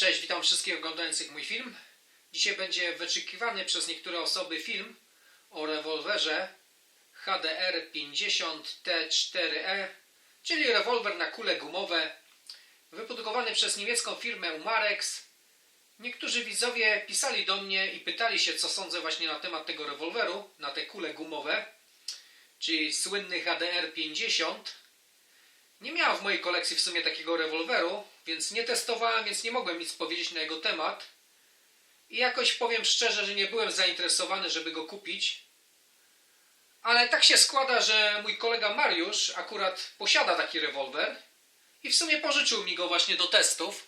Cześć, witam wszystkich oglądających mój film. Dzisiaj będzie wyczekiwany przez niektóre osoby film o rewolwerze HDR 50 T4E, czyli rewolwer na kule gumowe, wyprodukowany przez niemiecką firmę Umarex. Niektórzy widzowie pisali do mnie i pytali się, co sądzę właśnie na temat tego rewolweru, na te kule gumowe, czyli słynny HDR 50. Nie miałem w mojej kolekcji w sumie takiego rewolweru, więc nie testowałem, więc nie mogłem nic powiedzieć na jego temat. I jakoś powiem szczerze, że nie byłem zainteresowany, żeby go kupić. Ale tak się składa, że mój kolega Mariusz akurat posiada taki rewolwer i w sumie pożyczył mi go właśnie do testów.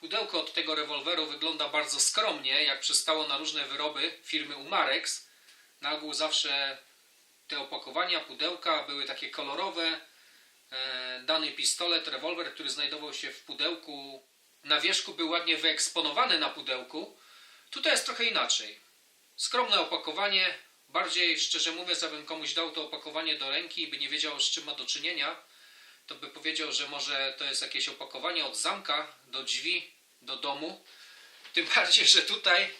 Pudełko od tego rewolweru wygląda bardzo skromnie, jak przystało na różne wyroby firmy Umarex. Na ogół zawsze te opakowania, pudełka były takie kolorowe, dany pistolet, rewolwer, który znajdował się w pudełku, na wierzchu był ładnie wyeksponowany na pudełku. Tutaj jest trochę inaczej. Skromne opakowanie, bardziej szczerze mówiąc, abym komuś dał to opakowanie do ręki i by nie wiedział z czym ma do czynienia, to by powiedział, że może to jest jakieś opakowanie od zamka do drzwi, do domu. Tym bardziej, że tutaj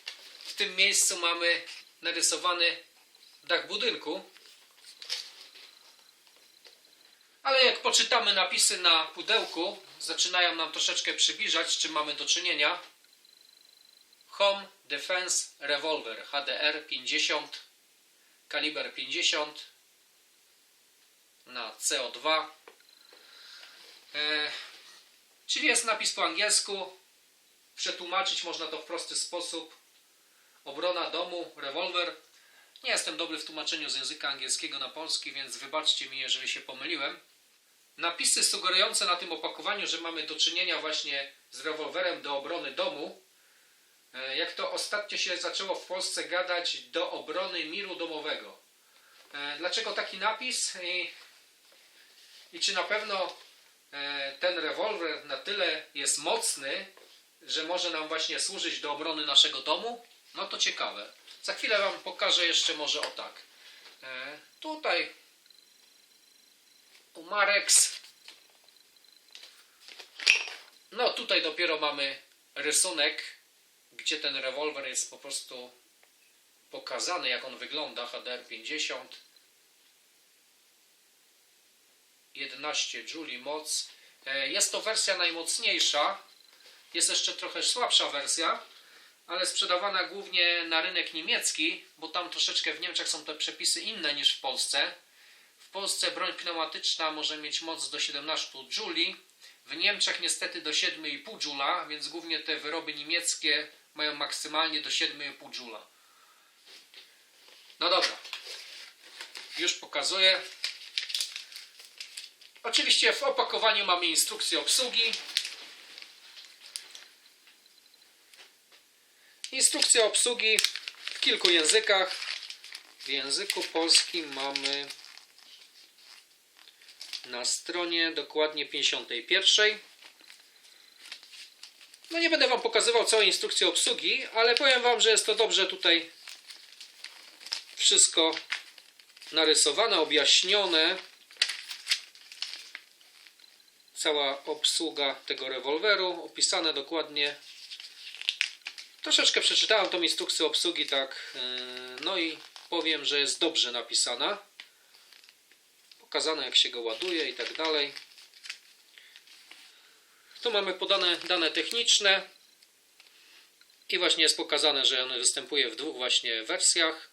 w tym miejscu mamy narysowany dach budynku, ale jak poczytamy napisy na pudełku, zaczynają nam troszeczkę przybliżać, czym mamy do czynienia. Home Defense Revolver HDR 50, kaliber 50 na CO2. E, czyli jest napis po angielsku. Przetłumaczyć można to w prosty sposób. Obrona domu, rewolwer. Nie jestem dobry w tłumaczeniu z języka angielskiego na polski, więc wybaczcie mi, jeżeli się pomyliłem. Napisy sugerujące na tym opakowaniu, że mamy do czynienia właśnie z rewolwerem do obrony domu, e, jak to ostatnio się zaczęło w Polsce gadać, do obrony miru domowego. E, Dlaczego taki napis i, i czy na pewno e, ten rewolwer na tyle jest mocny, że może nam właśnie służyć do obrony naszego domu? No to ciekawe. Za chwilę Wam pokażę jeszcze może o tak. Tutaj Umarex. No tutaj dopiero mamy rysunek, gdzie ten rewolwer jest po prostu pokazany, jak on wygląda. HDR 50. 11 Joule moc. E, Jest to wersja najmocniejsza. Jest jeszcze trochę słabsza wersja, ale sprzedawana głównie na rynek niemiecki, bo tam troszeczkę w Niemczech są te przepisy inne niż w Polsce. Polsce broń pneumatyczna może mieć moc do 17 Jouli. W Niemczech niestety do 7,5 Joula, więc głównie te wyroby niemieckie mają maksymalnie do 7,5 Joula. No dobra. Już pokazuję. Oczywiście w opakowaniu mamy instrukcję obsługi. Instrukcja obsługi w kilku językach. W języku polskim mamy na stronie dokładnie 51. No nie będę Wam pokazywał całej instrukcji obsługi, ale powiem Wam, że jest to dobrze tutaj wszystko narysowane, objaśnione. Cała obsługa tego rewolweru, opisane dokładnie. Troszeczkę przeczytałem tą instrukcję obsługi, tak, yy, no i powiem, że jest dobrze napisana pokazane jak się go ładuje i tak dalej. Tu mamy podane dane techniczne i właśnie jest pokazane, że on występuje w dwóch właśnie wersjach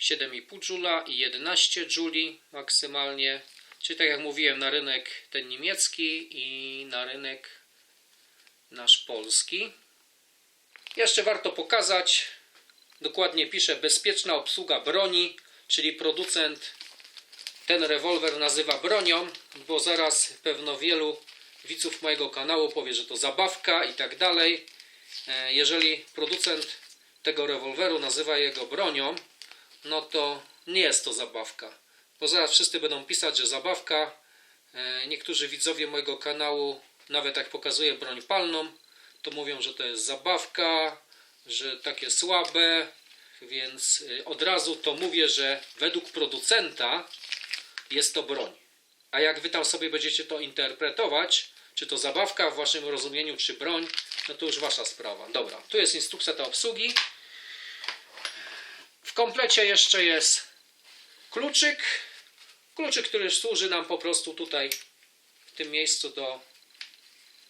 7,5 Joula i 11 Jouli maksymalnie. Czyli tak jak mówiłem na rynek ten niemiecki i na rynek nasz polski. Jeszcze warto pokazać, dokładnie pisze bezpieczna obsługa broni, czyli producent ten rewolwer nazywa bronią, bo zaraz pewno wielu widzów mojego kanału powie, że to zabawka i tak dalej. E, Jeżeli producent tego rewolweru nazywa jego bronią, no to nie jest to zabawka. Bo zaraz wszyscy będą pisać, że zabawka. E, Niektórzy widzowie mojego kanału, nawet jak pokazuję broń palną, to mówią, że to jest zabawka, że takie słabe, więc y, od razu to mówię, że według producenta jest to broń. A jak wy tam sobie będziecie to interpretować, czy to zabawka w waszym rozumieniu, czy broń, no to już wasza sprawa. Dobra, tu jest instrukcja do obsługi. W komplecie jeszcze jest kluczyk. Kluczyk, który służy nam po prostu tutaj w tym miejscu do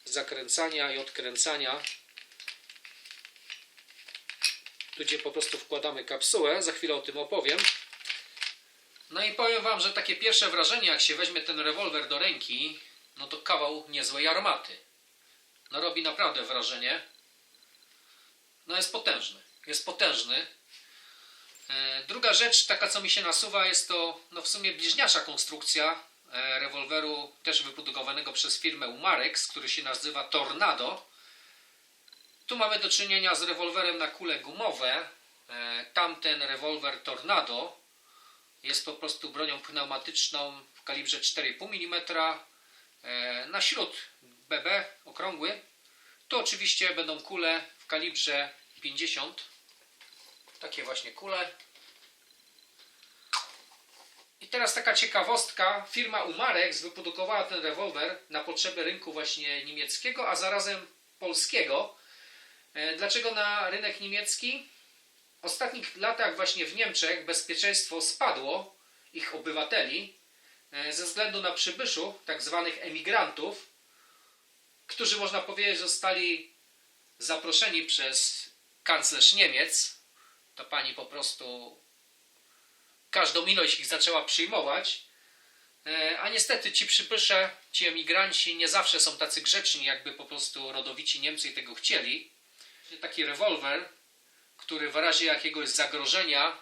zakręcania i odkręcania. Tu gdzie po prostu wkładamy kapsułę, za chwilę o tym opowiem. No i powiem wam, że takie pierwsze wrażenie, jak się weźmie ten rewolwer do ręki, no to kawał niezłej armaty. No robi naprawdę wrażenie. No jest potężny. Jest potężny. E, Druga rzecz, taka co mi się nasuwa, jest to no w sumie bliźniacza konstrukcja e, rewolweru też wyprodukowanego przez firmę Umarex, który się nazywa Tornado. Tu mamy do czynienia z rewolwerem na kule gumowe. E, Tamten rewolwer Tornado jest po prostu bronią pneumatyczną w kalibrze 4,5 mm e, na śród BB okrągły. Tu oczywiście będą kule w kalibrze 50. Takie właśnie kule. I teraz taka ciekawostka. Firma Umarex wyprodukowała ten rewolwer na potrzeby rynku właśnie niemieckiego, a zarazem polskiego. E, Dlaczego na rynek niemiecki? Ostatnich latach właśnie w Niemczech bezpieczeństwo spadło ich obywateli e, ze względu na przybyszów, tak zwanych emigrantów, którzy można powiedzieć zostali zaproszeni przez kanclerz Niemiec. To pani po prostu każdą ilość ich zaczęła przyjmować. E, A niestety ci przybysze, ci emigranci nie zawsze są tacy grzeczni, jakby po prostu rodowici Niemcy tego chcieli. Taki rewolwer, który w razie jakiegoś zagrożenia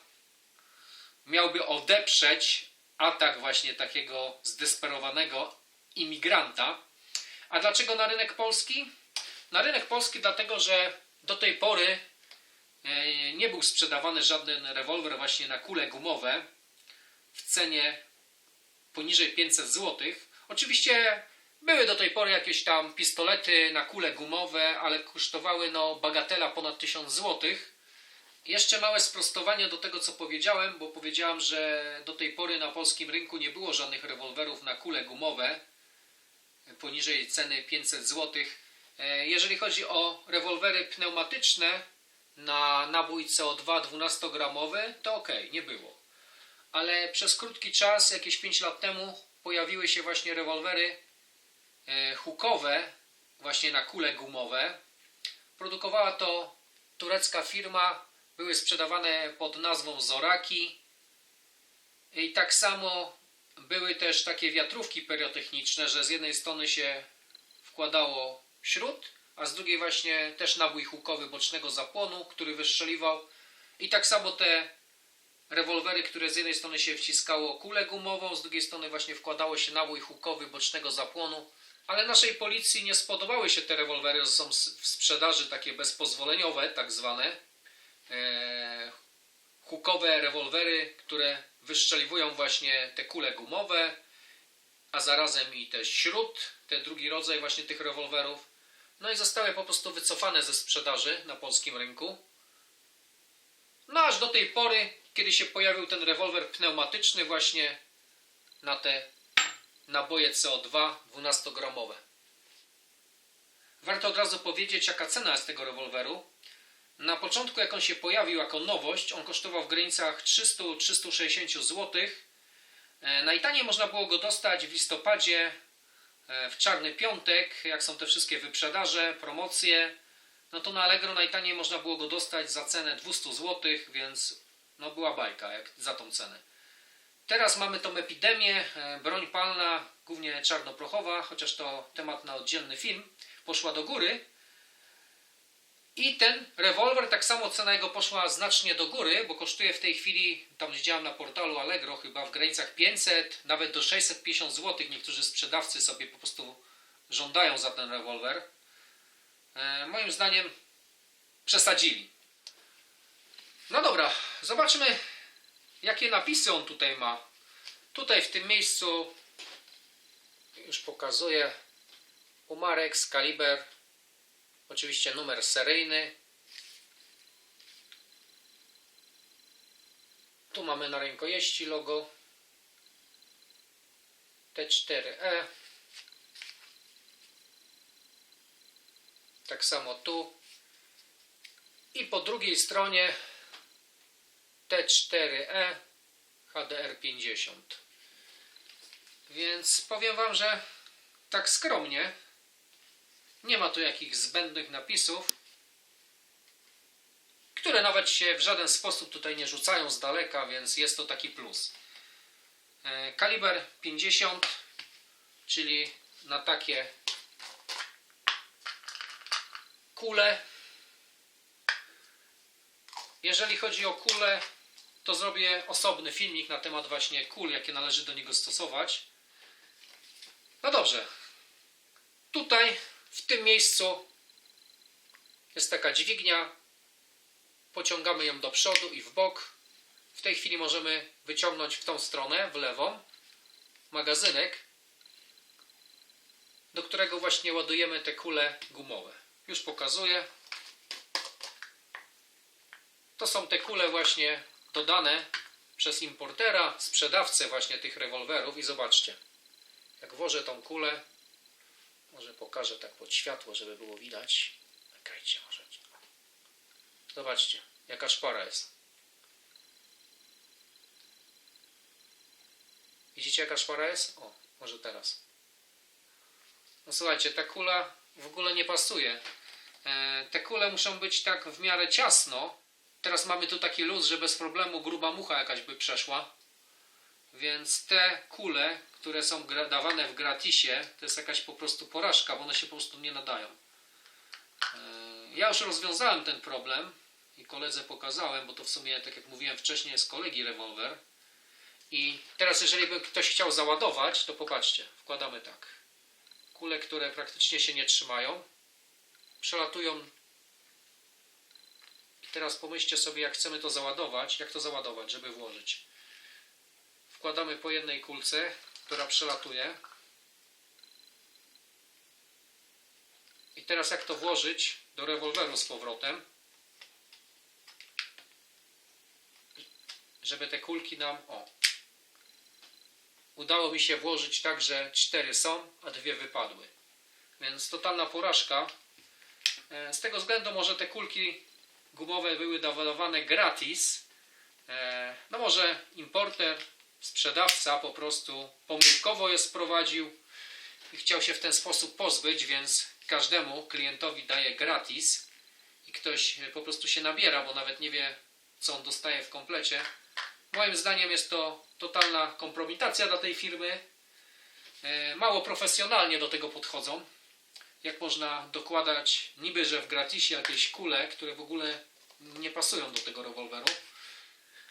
miałby odeprzeć atak właśnie takiego zdesperowanego imigranta. A dlaczego na rynek polski? Na rynek polski dlatego, że do tej pory e, nie był sprzedawany żaden rewolwer właśnie na kule gumowe w cenie poniżej 500 zł. Oczywiście były do tej pory jakieś tam pistolety na kule gumowe, ale kosztowały no bagatela ponad 1000 zł. Jeszcze małe sprostowanie do tego, co powiedziałem, bo powiedziałem, że do tej pory na polskim rynku nie było żadnych rewolwerów na kule gumowe poniżej ceny 500 zł. E, Jeżeli chodzi o rewolwery pneumatyczne na nabój CO2 12-gramowy, to ok, nie było. Ale przez krótki czas, jakieś 5 lat temu, pojawiły się właśnie rewolwery e, hukowe, właśnie na kule gumowe. Produkowała to turecka firma, były sprzedawane pod nazwą Zoraki. I tak samo były też takie wiatrówki periotechniczne, że z jednej strony się wkładało śród, a z drugiej właśnie też nabój hukowy bocznego zapłonu, który wystrzeliwał. I tak samo te rewolwery, które z jednej strony się wciskało kulę gumową, z drugiej strony właśnie wkładało się nabój hukowy bocznego zapłonu. Ale naszej policji nie spodobały się te rewolwery, są w sprzedaży takie bezpozwoleniowe, tak zwane. E, hukowe rewolwery, które wyszczeliwują właśnie te kule gumowe, a zarazem i te śród, ten drugi rodzaj właśnie tych rewolwerów. No i zostały po prostu wycofane ze sprzedaży na polskim rynku. No aż do tej pory, kiedy się pojawił ten rewolwer pneumatyczny właśnie na te naboje CO2 12-gramowe. Warto od razu powiedzieć, jaka cena jest tego rewolweru. Na początku, jak on się pojawił jako nowość, on kosztował w granicach 300-360 zł. Najtaniej można było go dostać w listopadzie, e, w czarny piątek, jak są te wszystkie wyprzedaże, promocje. No to na Allegro najtaniej można było go dostać za cenę 200 zł, więc no była bajka jak za tą cenę. Teraz mamy tą epidemię, e, broń palna, głównie czarnoprochowa, chociaż to temat na oddzielny film, poszła do góry. I ten rewolwer, tak samo cena jego poszła znacznie do góry, bo kosztuje w tej chwili, tam widziałem na portalu Allegro, chyba w granicach 500, nawet do 650 zł. Niektórzy sprzedawcy sobie po prostu żądają za ten rewolwer. E, moim zdaniem przesadzili. No dobra, zobaczmy jakie napisy on tutaj ma. Tutaj w tym miejscu już pokazuję Umarex, kaliber, oczywiście numer seryjny. Tu mamy na rękojeści logo T4E. Tak samo tu. I po drugiej stronie T4E HDR50. Więc powiem Wam, że tak skromnie. Nie ma tu jakichś zbędnych napisów, które nawet się w żaden sposób tutaj nie rzucają z daleka, więc jest to taki plus. E, Kaliber 50, czyli na takie kule. Jeżeli chodzi o kule, to zrobię osobny filmik na temat właśnie kul, jakie należy do niego stosować. No dobrze. Tutaj, w tym miejscu jest taka dźwignia. Pociągamy ją do przodu i w bok. W tej chwili możemy wyciągnąć w tą stronę, w lewą, magazynek, do którego właśnie ładujemy te kule gumowe. Już pokazuję. To są te kule właśnie dodane przez importera, sprzedawcę właśnie tych rewolwerów i zobaczcie. Jak włożę tą kulę, może pokażę tak pod światło, żeby było widać. Czekajcie, może. Zobaczcie, jaka szpara jest. Widzicie, jaka szpara jest? O, może teraz. No słuchajcie, ta kula w ogóle nie pasuje. E, te kule muszą być tak w miarę ciasno. Teraz mamy tu taki luz, że bez problemu gruba mucha jakaś by przeszła. Więc te kule, które są dawane w gratisie, to jest jakaś po prostu porażka, bo one się po prostu nie nadają. E, Ja już rozwiązałem ten problem i koledze pokazałem, bo to w sumie, tak jak mówiłem wcześniej, jest kolegi rewolwer. I teraz, jeżeli by ktoś chciał załadować, to popatrzcie, wkładamy tak. Kule, które praktycznie się nie trzymają, przelatują. I teraz pomyślcie sobie, jak chcemy to załadować, jak to załadować, żeby włożyć. Wkładamy po jednej kulce, która przelatuje. I teraz jak to włożyć do rewolweru z powrotem, żeby te kulki nam, o, udało mi się włożyć tak, że cztery są, a dwie wypadły. Więc totalna porażka. E, Z tego względu może te kulki gumowe były dawane gratis. E, No może importer, sprzedawca po prostu pomyłkowo je sprowadził i chciał się w ten sposób pozbyć, więc każdemu klientowi daje gratis i ktoś e, po prostu się nabiera, bo nawet nie wie, co on dostaje w komplecie. Moim zdaniem jest to totalna kompromitacja dla tej firmy. E, Mało profesjonalnie do tego podchodzą. Jak można dokładać niby, że w gratisie jakieś kule, które w ogóle nie pasują do tego rewolweru.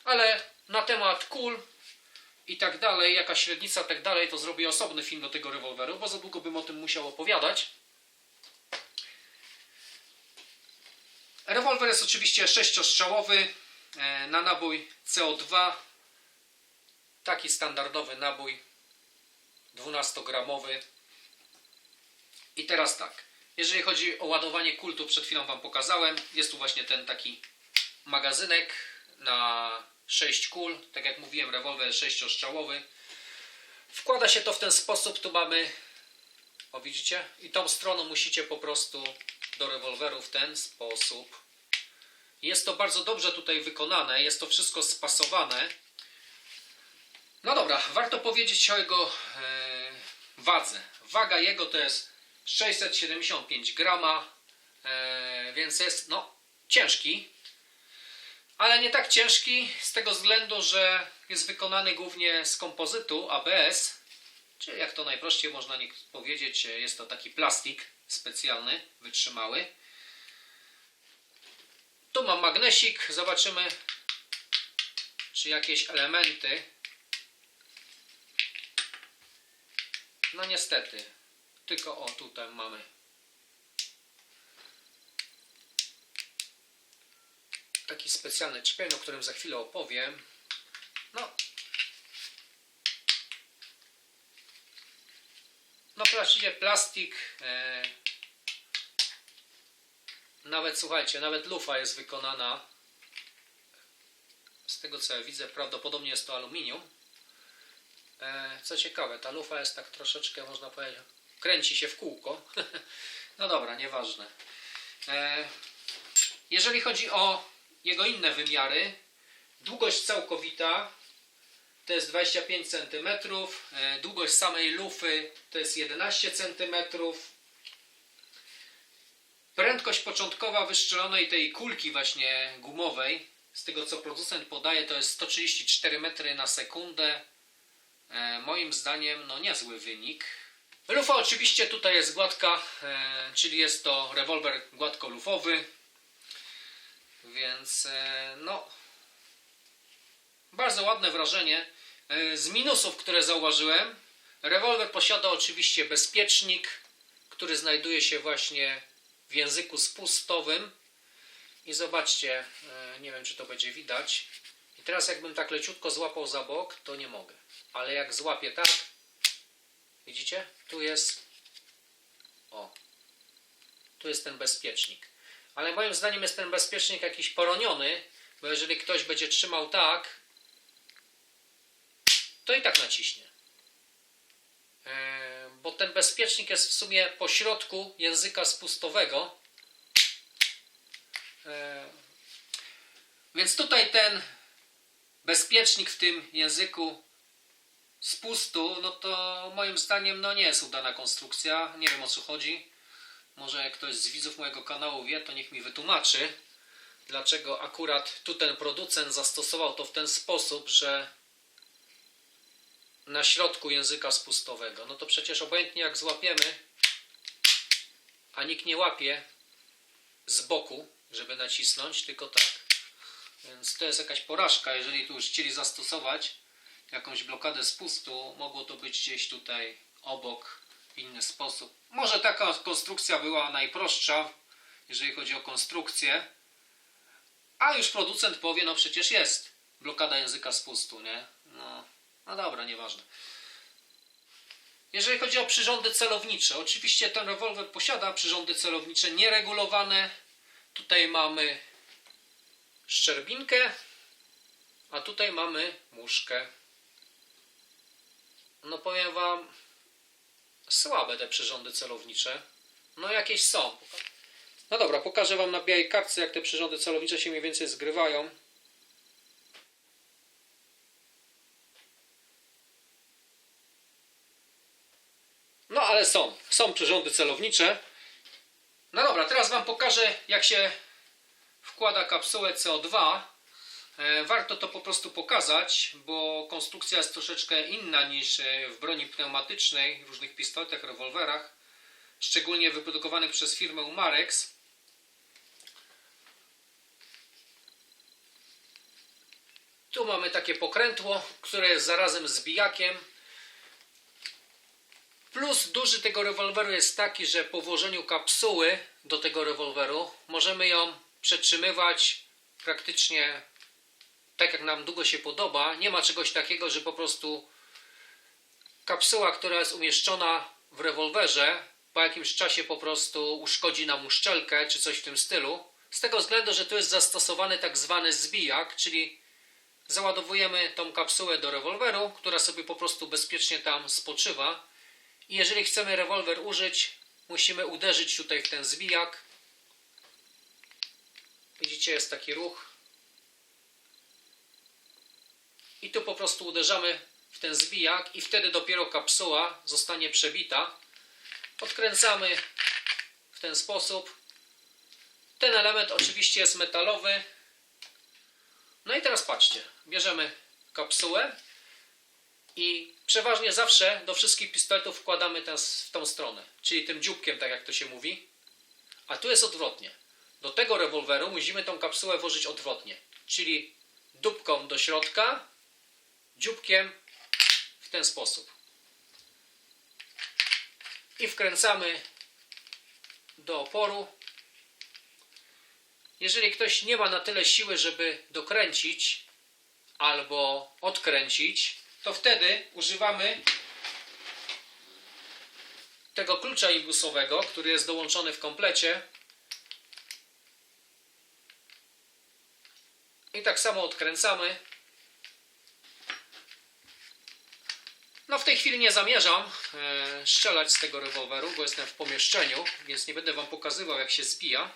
Ale na temat kul i tak dalej, jaka średnica, tak dalej, to zrobię osobny film do tego rewolweru, bo za długo bym o tym musiał opowiadać. Rewolwer jest oczywiście sześciostrzałowy e, na nabój CO2. Taki standardowy nabój 12-gramowy. I teraz tak, jeżeli chodzi o ładowanie kultu, przed chwilą Wam pokazałem, jest tu właśnie ten taki magazynek na 6 kul, tak jak mówiłem, rewolwer sześciostrzałowy. Wkłada się to w ten sposób, tu mamy, o widzicie, i tą stroną musicie po prostu do rewolweru w ten sposób. Jest to bardzo dobrze tutaj wykonane, jest to wszystko spasowane. No dobra, warto powiedzieć o jego e, wadze. Waga jego to jest 675 grama, e, więc jest no ciężki, ale nie tak ciężki z tego względu, że jest wykonany głównie z kompozytu ABS, czyli jak to najprościej można powiedzieć, jest to taki plastik specjalny, wytrzymały. Tu mam magnesik, zobaczymy czy jakieś elementy. No niestety, tylko o tutaj mamy. Taki specjalny czpień, o którym za chwilę opowiem. No. No właściwie plastik. E, nawet słuchajcie, nawet lufa jest wykonana. Z tego co ja widzę, prawdopodobnie jest to aluminium. E, co ciekawe, ta lufa jest tak troszeczkę, można powiedzieć, kręci się w kółko. no dobra, nieważne. E, jeżeli chodzi o jego inne wymiary, długość całkowita to jest 25 cm, e, długość samej lufy to jest 11 cm, prędkość początkowa wystrzelonej tej kulki właśnie gumowej, z tego co producent podaje, to jest 134 metry na sekundę. E, moim zdaniem no niezły wynik. Lufa oczywiście tutaj jest gładka, e, czyli jest to rewolwer gładkolufowy, więc e, no bardzo ładne wrażenie. E, Z minusów, które zauważyłem, rewolwer posiada oczywiście bezpiecznik, który znajduje się właśnie w języku spustowym. I zobaczcie, e, nie wiem czy to będzie widać. I teraz jakbym tak leciutko złapał za bok, to nie mogę. Ale jak złapię tak, widzicie? Tu jest, o, tu jest ten bezpiecznik. Ale moim zdaniem jest ten bezpiecznik jakiś poroniony, bo jeżeli ktoś będzie trzymał tak, to i tak naciśnie. E, Bo ten bezpiecznik jest w sumie po środku języka spustowego. E, Więc tutaj ten bezpiecznik w tym języku spustu, no to moim zdaniem no nie jest udana konstrukcja. Nie wiem o co chodzi. Może ktoś z widzów mojego kanału wie, to niech mi wytłumaczy, dlaczego akurat tu ten producent zastosował to w ten sposób, że na środku języka spustowego. No to przecież obojętnie jak złapiemy, a nikt nie łapie z boku, żeby nacisnąć, tylko tak. Więc to jest jakaś porażka. Jeżeli tu już chcieli zastosować jakąś blokadę spustu, mogło to być gdzieś tutaj obok inny sposób. Może taka konstrukcja była najprostsza, jeżeli chodzi o konstrukcję, a już producent powie, no przecież jest blokada języka spustu, nie? No, no dobra, nieważne. Jeżeli chodzi o przyrządy celownicze, oczywiście ten rewolwer posiada przyrządy celownicze nieregulowane. Tutaj mamy szczerbinkę, a tutaj mamy muszkę. No powiem Wam, słabe te przyrządy celownicze. No jakieś są. No dobra, pokażę Wam na białej kartce, jak te przyrządy celownicze się mniej więcej zgrywają. No ale są, są przyrządy celownicze. No dobra, teraz Wam pokażę, jak się wkłada kapsułę CO2. E, Warto to po prostu pokazać, bo konstrukcja jest troszeczkę inna niż e, w broni pneumatycznej, w różnych pistoletach, rewolwerach, szczególnie wyprodukowanych przez firmę Marex. Tu mamy takie pokrętło, które jest zarazem zbijakiem. Plus duży tego rewolweru jest taki, że po włożeniu kapsuły do tego rewolweru możemy ją przetrzymywać praktycznie tak jak nam długo się podoba. Nie ma czegoś takiego, że po prostu kapsuła, która jest umieszczona w rewolwerze, po jakimś czasie po prostu uszkodzi nam uszczelkę czy coś w tym stylu. Z tego względu, że tu jest zastosowany tak zwany zbijak, czyli załadowujemy tą kapsułę do rewolweru, która sobie po prostu bezpiecznie tam spoczywa. I jeżeli chcemy rewolwer użyć, musimy uderzyć tutaj w ten zbijak. Widzicie, jest taki ruch. I tu po prostu uderzamy w ten zbijak i wtedy dopiero kapsuła zostanie przebita. Odkręcamy w ten sposób. Ten element oczywiście jest metalowy. No i teraz patrzcie, bierzemy kapsułę i przeważnie zawsze do wszystkich pistoletów wkładamy ten, w tą stronę, czyli tym dzióbkiem, tak jak to się mówi. A tu jest odwrotnie. Do tego rewolweru musimy tą kapsułę włożyć odwrotnie, czyli dupką do środka, dzióbkiem w ten sposób. I wkręcamy do oporu. Jeżeli ktoś nie ma na tyle siły, żeby dokręcić albo odkręcić, to wtedy używamy tego klucza imbusowego, który jest dołączony w komplecie. I tak samo odkręcamy. No w tej chwili nie zamierzam e, strzelać z tego rewolweru, bo jestem w pomieszczeniu, więc nie będę Wam pokazywał jak się zbija.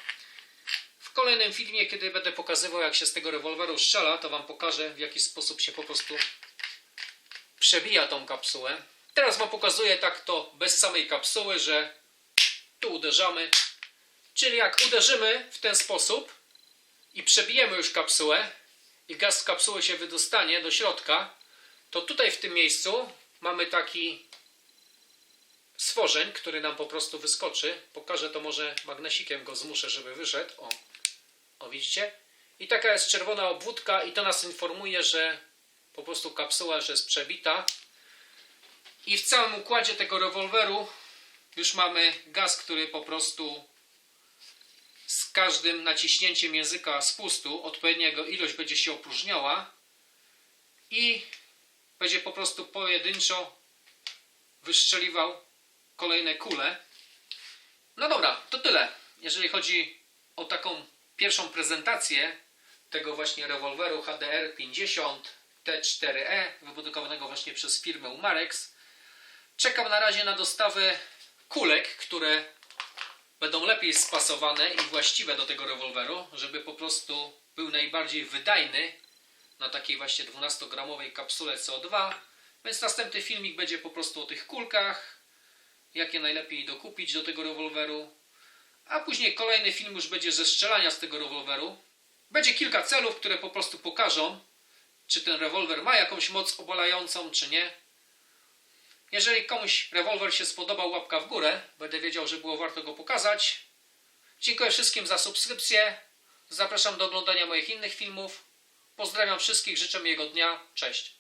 W kolejnym filmie, kiedy będę pokazywał, jak się z tego rewolweru strzela, to Wam pokażę, w jaki sposób się po prostu przebija tą kapsułę. Teraz Wam pokazuję tak to bez samej kapsuły, że tu uderzamy. Czyli jak uderzymy w ten sposób i przebijemy już kapsułę i gaz z kapsuły się wydostanie do środka, to tutaj w tym miejscu mamy taki stworzeń, który nam po prostu wyskoczy. Pokażę to może magnesikiem go zmuszę, żeby wyszedł. O, o widzicie? I taka jest czerwona obwódka i to nas informuje, że po prostu kapsuła już jest przebita. I w całym układzie tego rewolweru już mamy gaz, który po prostu z każdym naciśnięciem języka spustu odpowiedniego ilość będzie się opróżniała i będzie po prostu pojedynczo wyszczeliwał kolejne kule. No dobra, to tyle. Jeżeli chodzi o taką pierwszą prezentację tego właśnie rewolweru HDR 50 T4E wyprodukowanego właśnie przez firmę Umarex. Czekam na razie na dostawę kulek, które będą lepiej spasowane i właściwe do tego rewolweru, żeby po prostu był najbardziej wydajny na takiej właśnie 12-gramowej kapsule CO2. Więc następny filmik będzie po prostu o tych kulkach, jakie najlepiej dokupić do tego rewolweru. A później kolejny film już będzie ze strzelania z tego rewolweru. Będzie kilka celów, które po prostu pokażą, czy ten rewolwer ma jakąś moc obalającą, czy nie. Jeżeli komuś rewolwer się spodobał, łapka w górę. Będę wiedział, że było warto go pokazać. Dziękuję wszystkim za subskrypcję. Zapraszam do oglądania moich innych filmów. Pozdrawiam wszystkich, życzę miłego dnia. Cześć.